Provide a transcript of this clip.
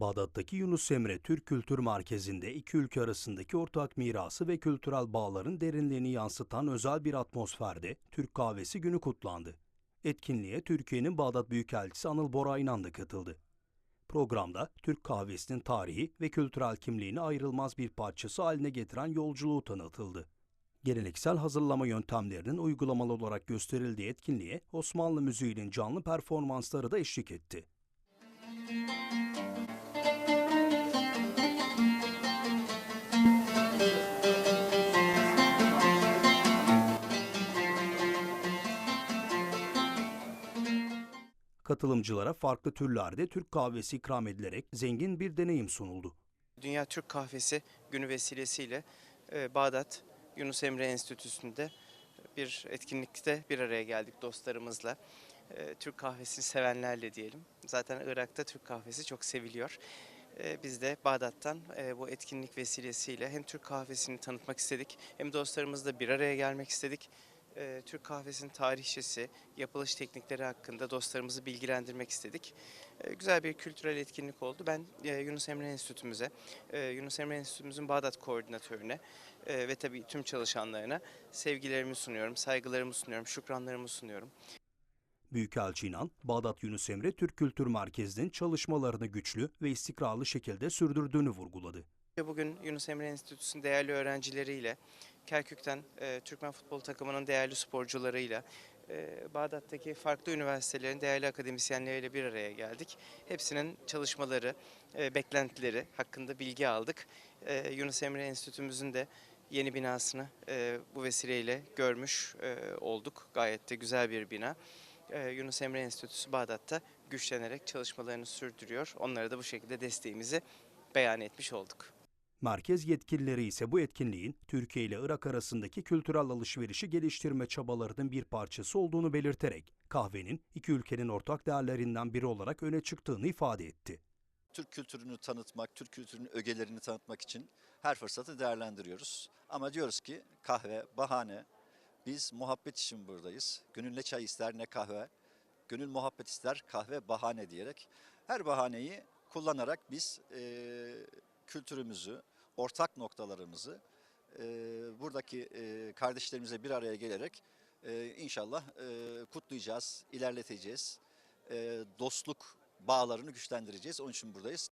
Bağdat'taki Yunus Emre Türk Kültür Merkezi'nde iki ülke arasındaki ortak mirası ve kültürel bağların derinliğini yansıtan özel bir atmosferde Türk Kahvesi Günü kutlandı. Etkinliğe Türkiye'nin Bağdat Büyükelçisi Anıl Bora İnan da katıldı. Programda Türk kahvesinin tarihi ve kültürel kimliğini ayrılmaz bir parçası haline getiren yolculuğu tanıtıldı. Geleneksel hazırlama yöntemlerinin uygulamalı olarak gösterildiği etkinliğe Osmanlı müziğinin canlı performansları da eşlik etti. Katılımcılara farklı türlerde Türk kahvesi ikram edilerek zengin bir deneyim sunuldu. Dünya Türk Kahvesi günü vesilesiyle e, Bağdat Yunus Emre Enstitüsü'nde bir etkinlikte bir araya geldik dostlarımızla. E, Türk kahvesini sevenlerle diyelim. Zaten Irak'ta Türk kahvesi çok seviliyor. E, Biz de Bağdat'tan bu etkinlik vesilesiyle hem Türk kahvesini tanıtmak istedik hem dostlarımızla bir araya gelmek istedik. E, Türk kahvesinin tarihçesi, yapılış teknikleri hakkında dostlarımızı bilgilendirmek istedik. E, Güzel bir kültürel etkinlik oldu. Ben e, Yunus Emre Enstitümüze, e, Yunus Emre Enstitümüzün Bağdat koordinatörüne e, ve tabii tüm çalışanlarına sevgilerimi sunuyorum, saygılarımı sunuyorum, şükranlarımı sunuyorum. Büyükelçi İnan, Bağdat Yunus Emre Türk Kültür Merkezi'nin çalışmalarını güçlü ve istikrarlı şekilde sürdürdüğünü vurguladı. Bugün Yunus Emre Enstitüsü'nün değerli öğrencileriyle, Kerkük'ten e, Türkmen futbol takımının değerli sporcularıyla, e, Bağdat'taki farklı üniversitelerin değerli akademisyenleriyle bir araya geldik. Hepsinin çalışmaları, e, beklentileri hakkında bilgi aldık. E, Yunus Emre Enstitümüzün de yeni binasını e, bu vesileyle görmüş e, olduk. Gayet de güzel bir bina. E, Yunus Emre Enstitüsü Bağdat'ta güçlenerek çalışmalarını sürdürüyor. Onlara da bu şekilde desteğimizi beyan etmiş olduk. Merkez yetkilileri ise bu etkinliğin Türkiye ile Irak arasındaki kültürel alışverişi geliştirme çabalarının bir parçası olduğunu belirterek kahvenin iki ülkenin ortak değerlerinden biri olarak öne çıktığını ifade etti. Türk kültürünü tanıtmak, Türk kültürünün ögelerini tanıtmak için her fırsatı değerlendiriyoruz. Ama diyoruz ki kahve bahane. Biz muhabbet için buradayız. Gönül ne çay ister ne kahve. Gönül muhabbet ister kahve bahane diyerek her bahaneyi kullanarak biz eee, kültürümüzü, ortak noktalarımızı eee, buradaki eee, kardeşlerimize bir araya gelerek eee, inşallah eee, kutlayacağız, ilerleteceğiz. Eee, dostluk bağlarını güçlendireceğiz. Onun için buradayız.